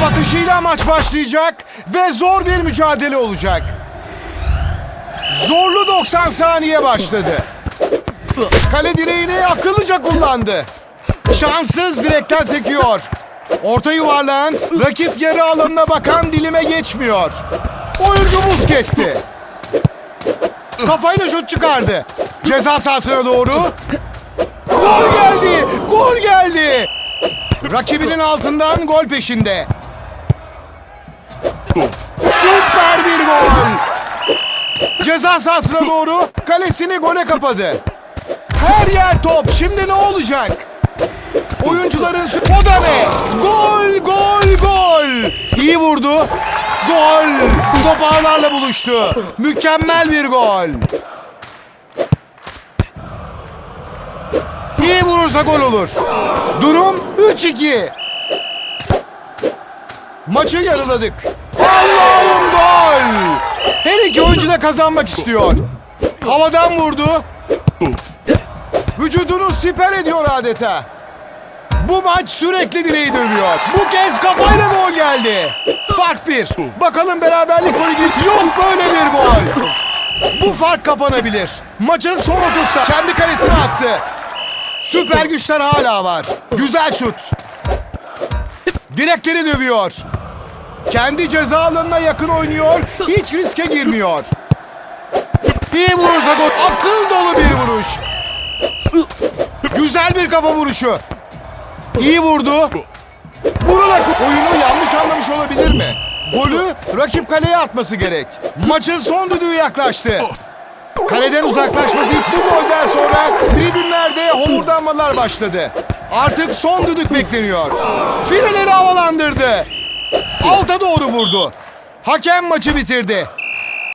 Top maç başlayacak ve zor bir mücadele olacak. Zorlu 90 saniye başladı. Kale direğini akıllıca kullandı. Şanssız direkten sekiyor. Orta yuvarlan, rakip yarı alanına bakan dilime geçmiyor. Oyuncu buz kesti. Kafayla şut çıkardı. Ceza sahasına doğru. Gol geldi! Gol geldi! Rakibinin altından gol peşinde. Süper bir gol! Ceza sahasına doğru kalesini gole kapadı. Her yer top. Şimdi ne olacak? Oyuncuların O da ne? Gol, gol, gol! İyi vurdu. Gol! Top ağlarla buluştu. Mükemmel bir gol. İyi vurursa gol olur. Durum 3-2. Maçı yarıladık. Allah'ım gol! Her iki oyuncu da kazanmak istiyor. Havadan vurdu. Vücudunu siper ediyor adeta. Bu maç sürekli direği dönüyor. Bu kez kafayla gol geldi. Fark bir. Bakalım beraberlik golü gibi. Yok böyle bir gol. Bu fark kapanabilir. Maçın son 30 sa- kendi kalesine attı. Süper güçler hala var. Güzel şut. Direkleri dövüyor. Kendi ceza alanına yakın oynuyor. Hiç riske girmiyor. İyi vurursa gol. Akıl dolu bir vuruş. Güzel bir kafa vuruşu. İyi vurdu. Vurula oyunu yanlış anlamış olabilir mi? Golü rakip kaleye atması gerek. Maçın son düdüğü yaklaştı. Kaleden uzaklaşması ilk bu golden sonra tribünlerde homurdanmalar başladı. Artık son düdük bekleniyor. Fileleri havalandırdı. Alta doğru vurdu. Hakem maçı bitirdi.